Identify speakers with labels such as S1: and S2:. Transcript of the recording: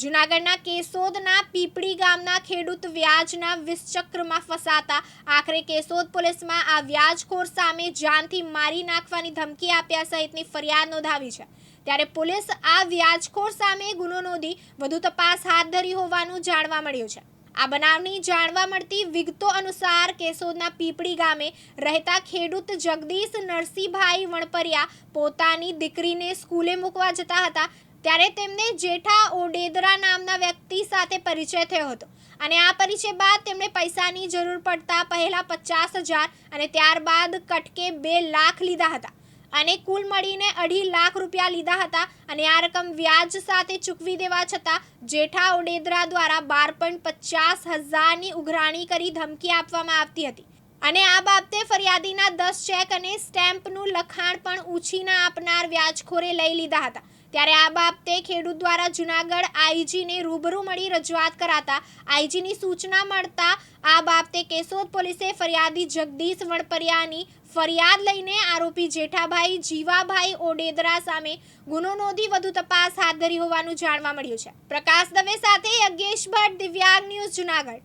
S1: જુનાગઢના કેશોદના પીપળી ગામના ખેડૂત વ્યાજના વિષચક્રમાં ફસાતા. આખરે કેશોદ પોલીસમાં આ વ્યાજખોર સામે જાનથી મારી નાખવાની ધમકી આપ્યા સહિતની ફરિયાદ નોંધાવી છે. ત્યારે પોલીસ આ વ્યાજખોર સામે ગુનો નોંધી વધુ તપાસ હાથ ધરી હોવાનું જાણવા મળ્યું છે. આ બનાવની જાણવા મળતી વિગતો અનુસાર કેશોદના પીપળી ગામે રહેતા ખેડૂત જગદીશ નરસિંહભાઈ વણપરિયા પોતાની દીકરીને સ્કૂલે મૂકવા જતા હતા. ત્યારે તેમને જેઠા ઓડેદરા નામના વ્યક્તિ સાથે પરિચય થયો હતો. અને આ પરિચય બાદ તેમણે પૈસાની જરૂર પડતા પહેલા પચાસ હજાર અને ત્યારબાદ કટકે બે લાખ લીધા હતા. અને કુલ મળીને અઢી લાખ રૂપિયા લીધા હતા અને આ રકમ વ્યાજ સાથે ચૂકવી દેવા છતાં જેઠા ઓડેદરા દ્વારા બાર પોઈન્ટ પચાસ હજારની ઉઘરાણી કરી ધમકી આપવામાં આવતી હતી. અને આ બાબતે ફરિયાદીના દસ ચેક અને સ્ટેમ્પનું લખાણ પણ ઉછીના આપનાર વ્યાજખોરે લઈ લીધા હતા. ત્યારે આ બાબતે ખેડૂત દ્વારા જુનાગઢ આઈજીને રૂબરૂ મળી રજૂઆત કરાતા આઈજીની સૂચના મળતા આ બાબતે કેશોદ પોલીસે ફરિયાદી જગદીશ વણપરિયાની ફરિયાદ લઈને આરોપી જેઠાભાઈ જીવાભાઈ ઓડેદરા સામે ગુનો નોંધી વધુ તપાસ હાથ ધરી હોવાનું જાણવા મળ્યું છે. પ્રકાશ દવે સાથે યજ્ઞેશ ભટ્ટ દિવ્યાંગ ન્યૂઝ જુનાગઢ.